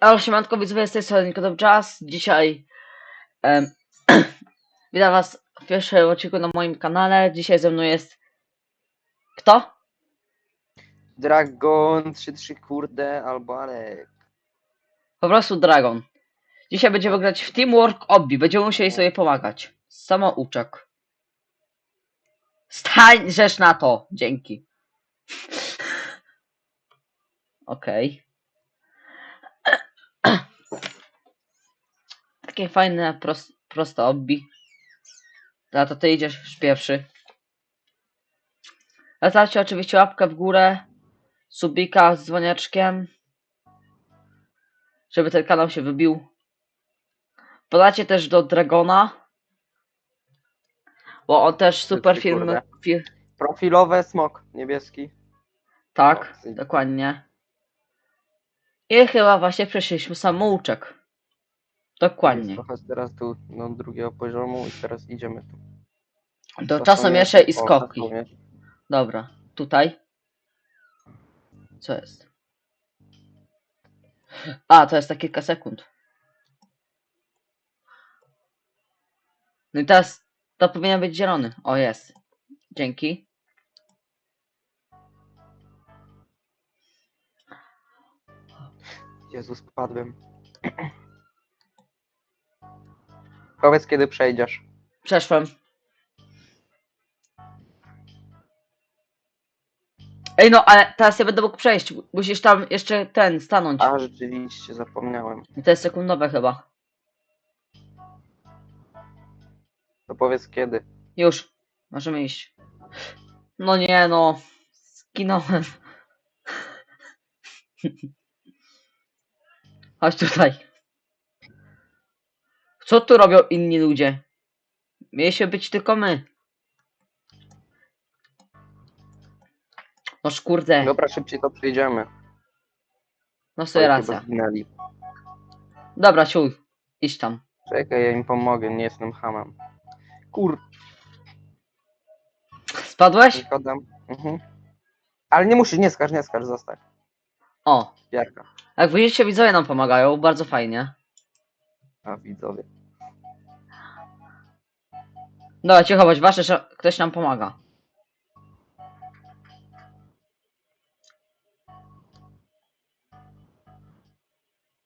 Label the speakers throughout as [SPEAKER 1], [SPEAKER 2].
[SPEAKER 1] Elo, siemanko, widzowie, z tej strony Jazz. Dzisiaj em, witam was w pierwszym odcinku na moim kanale. Dzisiaj ze mną jest... Kto?
[SPEAKER 2] Dragon 3-3 kurde albo Alek.
[SPEAKER 1] Po prostu Dragon. Dzisiaj będziemy grać w Teamwork Obbi. Będziemy musieli sobie pomagać. Samouczek. Stań rzecz na to. Dzięki. Okej. Takie fajne, prost, proste obbi. Za to ty idziesz pierwszy. Zostawcie oczywiście łapkę w górę, subika z dzwoniaczkiem, żeby ten kanał się wybił. Podacie też do Dragona, bo on też super
[SPEAKER 2] Ty
[SPEAKER 1] film.
[SPEAKER 2] kurde.
[SPEAKER 1] Fi,
[SPEAKER 2] Profilowe smok niebieski.
[SPEAKER 1] tak, dokładnie. I chyba właśnie przeszliśmy samouczek. Dokładnie.
[SPEAKER 2] Trochę teraz tu do drugiego poziomu i teraz idziemy tu.
[SPEAKER 1] Do
[SPEAKER 2] To
[SPEAKER 1] czasem jeszcze i skoki. Dobra, tutaj. Co jest? A, to jest na kilka sekund. No i teraz to powinien być zielony. O, jest. Dzięki.
[SPEAKER 2] Jezu, spadłem. Powiedz kiedy przejdziesz.
[SPEAKER 1] Przeszłem. Ej, no, ale teraz ja będę mógł przejść. Musisz tam jeszcze ten stanąć.
[SPEAKER 2] A rzeczywiście zapomniałem.
[SPEAKER 1] I to jest sekundowe chyba.
[SPEAKER 2] To powiedz kiedy.
[SPEAKER 1] Już. Możemy iść. No nie, no. Skinąłem. Chodź tutaj. Co tu robią inni ludzie? Mieliśmy być tylko my. No kurde.
[SPEAKER 2] Dobra, szybciej to przejdziemy.
[SPEAKER 1] No sobie
[SPEAKER 2] chyba
[SPEAKER 1] racja.
[SPEAKER 2] zginęli.
[SPEAKER 1] Dobra, ciuj. Idź tam.
[SPEAKER 2] Czekaj, ja im pomogę, nie jestem hamem. Kur...
[SPEAKER 1] Spadłeś?
[SPEAKER 2] Nikodem. Mhm. Ale nie musisz, nie skacz, nie skacz, zostań.
[SPEAKER 1] O.
[SPEAKER 2] Jarka.
[SPEAKER 1] Jak widzicie, widzowie nam pomagają. Bardzo fajnie.
[SPEAKER 2] A widzowie.
[SPEAKER 1] Dobra, cicho, bądź ważne, że ktoś nam pomaga.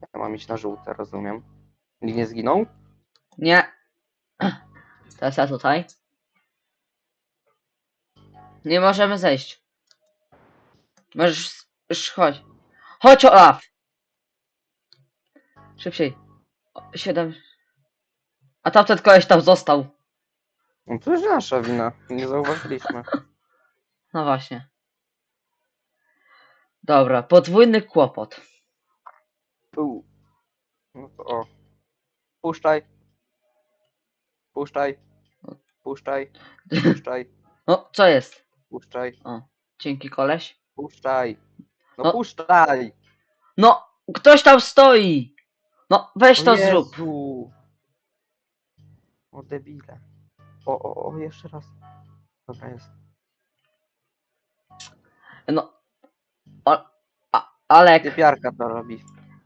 [SPEAKER 2] Ja mam iść na żółte, rozumiem. Nikt nie zginął?
[SPEAKER 1] Nie. Teraz ja tutaj. Nie możemy zejść. Możesz... Już chodź. Chodź, Olaf! Szybciej. O, Siedem. A tamten koleś tam został.
[SPEAKER 2] No to jest nasza wina. Nie zauważyliśmy.
[SPEAKER 1] No właśnie. Dobra, podwójny kłopot.
[SPEAKER 2] Tu. No to o. Puszczaj. Puszczaj. Puszczaj. Puszczaj.
[SPEAKER 1] No, co jest?
[SPEAKER 2] Puszczaj.
[SPEAKER 1] Dzięki, koleś.
[SPEAKER 2] Puszczaj. No
[SPEAKER 1] No.
[SPEAKER 2] puszczaj.
[SPEAKER 1] No, ktoś tam stoi! No, weź
[SPEAKER 2] O
[SPEAKER 1] to zrób.
[SPEAKER 2] Jezu. O debile. O, o, o, jeszcze raz. Dobra, jest.
[SPEAKER 1] No. O, a, Alek,
[SPEAKER 2] Typiarka to robi.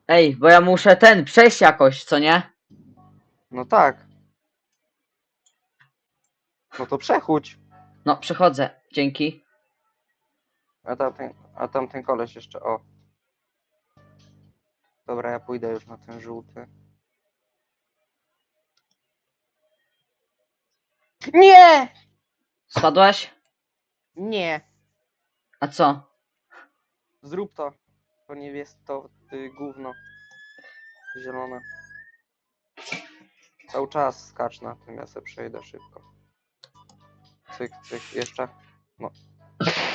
[SPEAKER 1] ej, bo ja muszę ten przejść jakoś, co nie?
[SPEAKER 2] No tak. No to przechodź.
[SPEAKER 1] No, przechodzę. Dzięki.
[SPEAKER 2] A tamten, a tamten koleś jeszcze, o. Dobra, ja pójdę już na ten żółty. Nie!
[SPEAKER 1] Spadłeś?
[SPEAKER 2] Nie!
[SPEAKER 1] A co?
[SPEAKER 2] Zrób to. To nie jest to y, gówno. Zielone. Cały czas skacz na tym, ja sobie przejdę szybko. Cyk, cyk, jeszcze. No.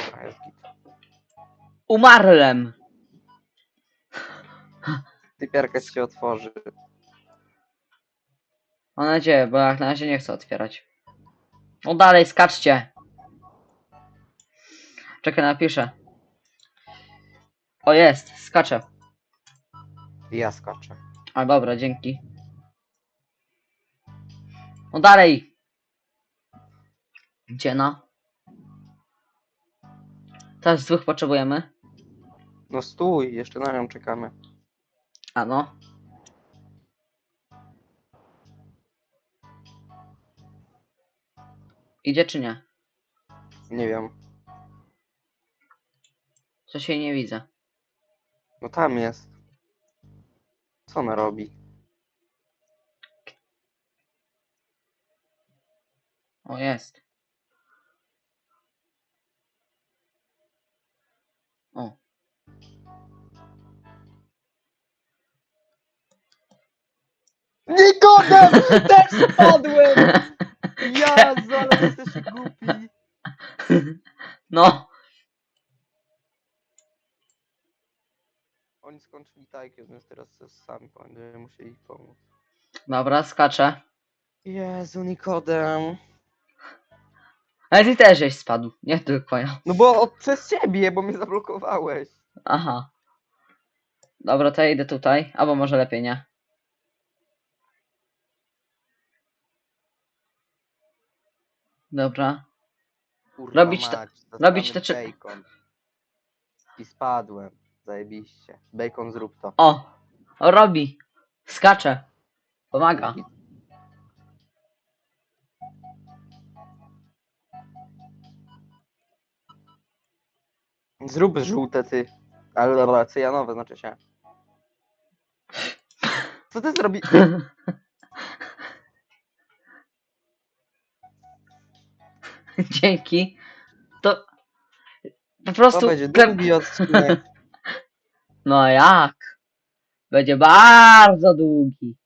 [SPEAKER 2] Dobra, jest git.
[SPEAKER 1] Umarłem!
[SPEAKER 2] Typiarka się otworzy.
[SPEAKER 1] Mam nadzieję, bo jak na razie nie chcę otwierać. No dalej, skaczcie. Czekaj, napiszę. O, jest, skaczę.
[SPEAKER 2] Ja skaczę.
[SPEAKER 1] A dobra, dzięki. No dalej. Gdzie na? Teraz dwóch potrzebujemy.
[SPEAKER 2] No stój, jeszcze na nią czekamy.
[SPEAKER 1] A no. Idzie czy nie?
[SPEAKER 2] Nie wiem.
[SPEAKER 1] Coś jej nie widzę.
[SPEAKER 2] No tam jest. Co ona robi?
[SPEAKER 1] O, jest. O.
[SPEAKER 2] Nikodem! Też spadłem! Jezu, ale jesteś głupi.
[SPEAKER 1] No.
[SPEAKER 2] Oni skończyli tajkę, więc teraz sami będziemy musieli ich pomóc.
[SPEAKER 1] Dobra, skaczę.
[SPEAKER 2] Jezu, Nikodem.
[SPEAKER 1] Ale ty też żeś spadł, nie tylko ja.
[SPEAKER 2] No bo od, przez ciebie, bo mnie zablokowałeś.
[SPEAKER 1] Aha. Dobra, to ja idę tutaj. Albo może lepiej nie. Dobra.
[SPEAKER 2] Kurwa
[SPEAKER 1] Robić to-
[SPEAKER 2] mać,
[SPEAKER 1] robić
[SPEAKER 2] dostany
[SPEAKER 1] czy-
[SPEAKER 2] Bacon. I spadłem. Zajebiście. Bacon zrób to.
[SPEAKER 1] O! o robi. Skacze. Pomaga.
[SPEAKER 2] Zrób żółte ty. Ale dobra, cyjanowe znaczy się. Co ty zrobi?
[SPEAKER 1] Dzięki. To po
[SPEAKER 2] To
[SPEAKER 1] prostu.
[SPEAKER 2] będzie
[SPEAKER 1] klep-
[SPEAKER 2] drugi odcinek.
[SPEAKER 1] No jak? Będzie bardzo długi.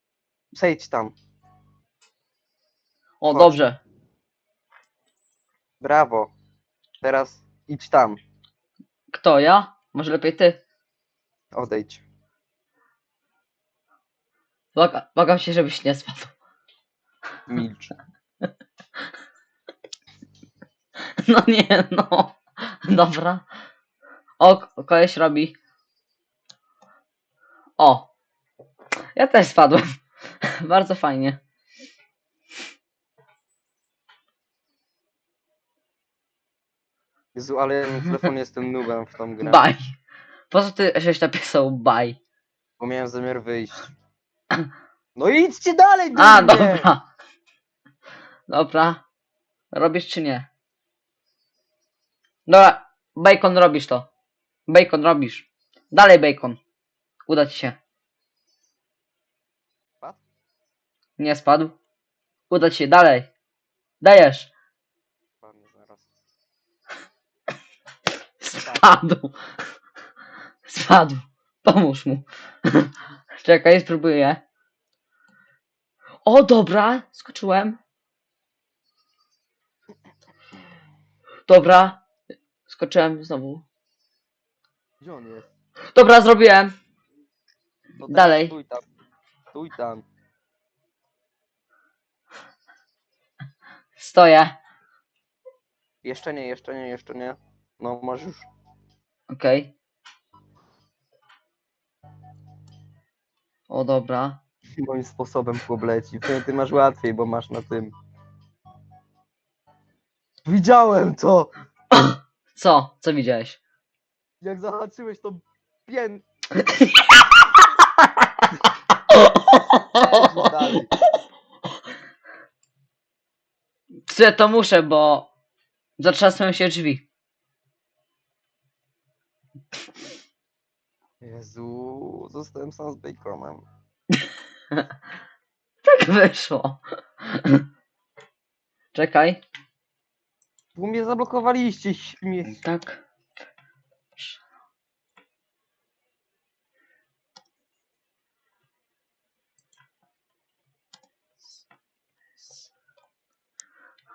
[SPEAKER 2] Przejdź tam.
[SPEAKER 1] O,
[SPEAKER 2] Chodź.
[SPEAKER 1] dobrze.
[SPEAKER 2] Brawo. Teraz idź tam.
[SPEAKER 1] Kto ja? Może lepiej ty?
[SPEAKER 2] Odejdź.
[SPEAKER 1] Baga, bagam się, żebyś nie spadł.
[SPEAKER 2] Milcz.
[SPEAKER 1] No nie, no. Dobra. O, koleś robi. O. Ja też spadłem. Bardzo fajnie.
[SPEAKER 2] Jezu, ale ja na telefonie jestem nubem w tą grę.
[SPEAKER 1] Baj. Po co ty żeś napisał baj?
[SPEAKER 2] Bo miałem zamiar wyjść. No idźcie dalej,
[SPEAKER 1] A, dobra. Dobra. Robisz czy nie? Dobra. Bacon robisz to. Bacon robisz. Dalej bacon. Uda ci się.
[SPEAKER 2] Spadł?
[SPEAKER 1] Nie spadł. Uda ci się. Dalej. Dajesz.
[SPEAKER 2] Zaraz.
[SPEAKER 1] Spadł. Spadł. Pomóż mu. Czekaj, spróbuję. O, dobra. Skoczyłem. Dobra. Skoczyłem znowu.
[SPEAKER 2] Gdzie on jest?
[SPEAKER 1] Dobra, zrobiłem.
[SPEAKER 2] No teraz
[SPEAKER 1] Dalej.
[SPEAKER 2] Stój tam. Stój tam.
[SPEAKER 1] Stoję.
[SPEAKER 2] Jeszcze nie, jeszcze nie, jeszcze nie. No możesz już.
[SPEAKER 1] Okej. O, dobra.
[SPEAKER 2] Moim sposobem chłop leci. Ty, ty masz łatwiej, bo masz na tym. Widziałem to!
[SPEAKER 1] Co? Co widziałeś?
[SPEAKER 2] Jak zahaczyłeś to pię... Leżysz dalej.
[SPEAKER 1] Czy to muszę, bo zatrzasnąłem się drzwi.
[SPEAKER 2] Jezu, zostałem sam z baconem.
[SPEAKER 1] Tak wyszło. Czekaj.
[SPEAKER 2] Bo mnie zablokowaliście, śmieć.
[SPEAKER 1] Tak.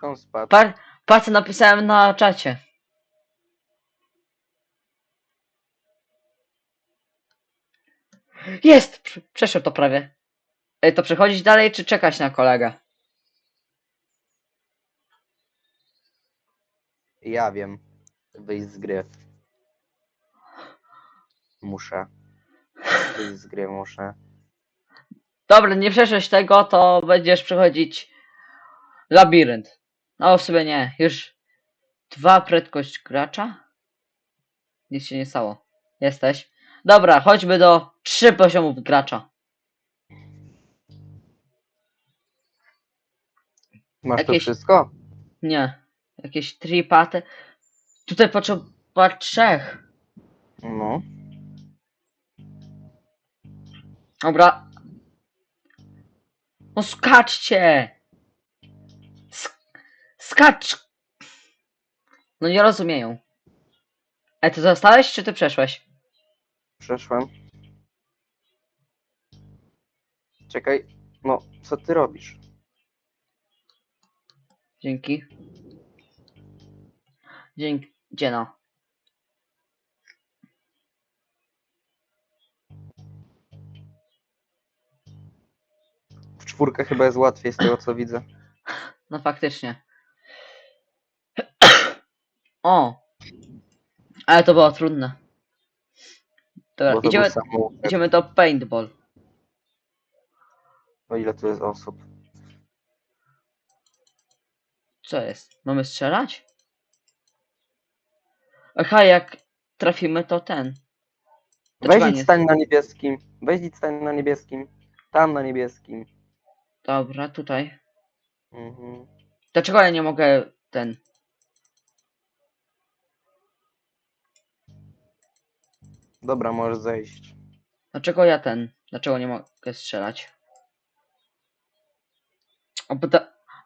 [SPEAKER 2] On spadł.
[SPEAKER 1] Par, patrz, co napisałem na czacie. Jest! Prze- Przeszedł to prawie. Ej, to przechodzić dalej, czy czekać na kolegę?
[SPEAKER 2] Ja wiem. Wyjść z gry. Muszę. Wyjść z gry muszę.
[SPEAKER 1] Dobra, nie przeszłeś tego, to będziesz przechodzić labirynt. No, w sumie nie. Już dwa prędkość gracza? Nic się nie stało. Jesteś. Dobra, chodźmy do trzy poziomów gracza.
[SPEAKER 2] Masz to
[SPEAKER 1] Jakieś-
[SPEAKER 2] wszystko?
[SPEAKER 1] Nie. Jakieś tripaty. Tutaj potrzeba trzech.
[SPEAKER 2] No.
[SPEAKER 1] Dobra. No skaczcie! Sk skacz! No nie rozumieją. E, ty zostałeś, czy ty przeszłeś?
[SPEAKER 2] Przeszłem. Czekaj. No, co ty robisz?
[SPEAKER 1] Dzięki. Dzięki. Gdzie no?
[SPEAKER 2] W czwórkę chyba jest łatwiej z tego co widzę.
[SPEAKER 1] No faktycznie. O! Ale to było trudne. Dobra,
[SPEAKER 2] Bo to
[SPEAKER 1] idziemy,
[SPEAKER 2] był
[SPEAKER 1] idziemy do paintball.
[SPEAKER 2] O ile tu jest osób?
[SPEAKER 1] Co jest? Mamy strzelać? Aha, jak trafimy to ten. To
[SPEAKER 2] Weź idź stań na niebieskim. Weź idź stań na niebieskim. Tam na niebieskim.
[SPEAKER 1] Dobra, tutaj.
[SPEAKER 2] Mhm.
[SPEAKER 1] Dlaczego ja nie mogę ten?
[SPEAKER 2] Dobra, możesz zejść.
[SPEAKER 1] Dlaczego ja ten? Dlaczego nie mogę strzelać? O, bo,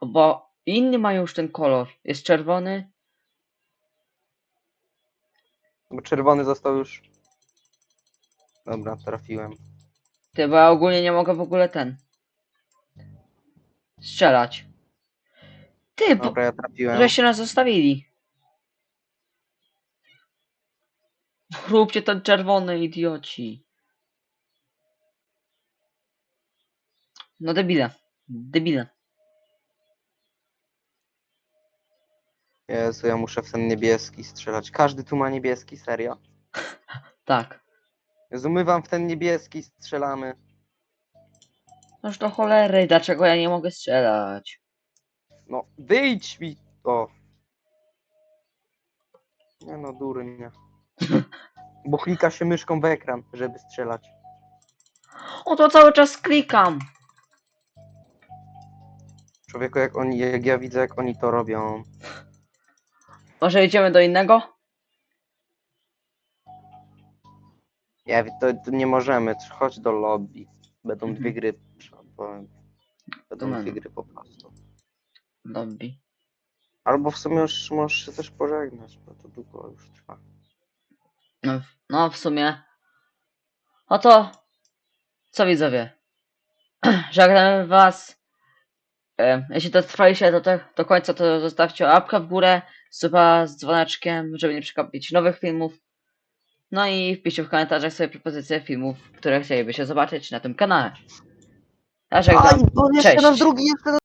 [SPEAKER 1] o, bo inni mają już ten kolor. Jest czerwony.
[SPEAKER 2] Bo czerwony został już. Dobra, trafiłem.
[SPEAKER 1] Ty, bo ja ogólnie nie mogę w ogóle ten. Strzelać. Ty, bo
[SPEAKER 2] Dobra, ja trafiłem.
[SPEAKER 1] żeście nas zostawili. Róbcie ten czerwony, idioci. No debile. Debile.
[SPEAKER 2] Jezu, ja muszę w ten niebieski strzelać. Każdy tu ma niebieski, serio?
[SPEAKER 1] Tak.
[SPEAKER 2] Jezu, my wam w ten niebieski strzelamy.
[SPEAKER 1] Noż do cholery, dlaczego ja nie mogę strzelać?
[SPEAKER 2] No, wyjdź mi! O. Nie no, durnie. Bo klika się myszką w ekran, żeby strzelać.
[SPEAKER 1] O, to cały czas klikam.
[SPEAKER 2] Człowieku, jak oni, jak ja widzę, jak oni to robią.
[SPEAKER 1] Może idziemy do innego?
[SPEAKER 2] Ja to, to nie możemy, chodź do lobby. Będą
[SPEAKER 1] Mhm.
[SPEAKER 2] dwie gry. trzeba powiem. Będą dwie
[SPEAKER 1] no.
[SPEAKER 2] gry po prostu.
[SPEAKER 1] Lobby.
[SPEAKER 2] Albo w sumie już możesz się też pożegnać, bo to długo już trwa.
[SPEAKER 1] No, w- no w sumie. No to co widzowie? Żegnamy was. E, jeśli to trwaliście do, te, do końca, to zostawcie łapkę w górę, suba z dzwoneczkiem, żeby nie przegapić nowych filmów. No i wpiszcie w komentarzach sobie propozycje filmów, które chcielibyście zobaczyć na tym kanale. Ja żegnam.
[SPEAKER 2] bo jeszcze
[SPEAKER 1] Cześć.
[SPEAKER 2] raz drugi, jeszcze raz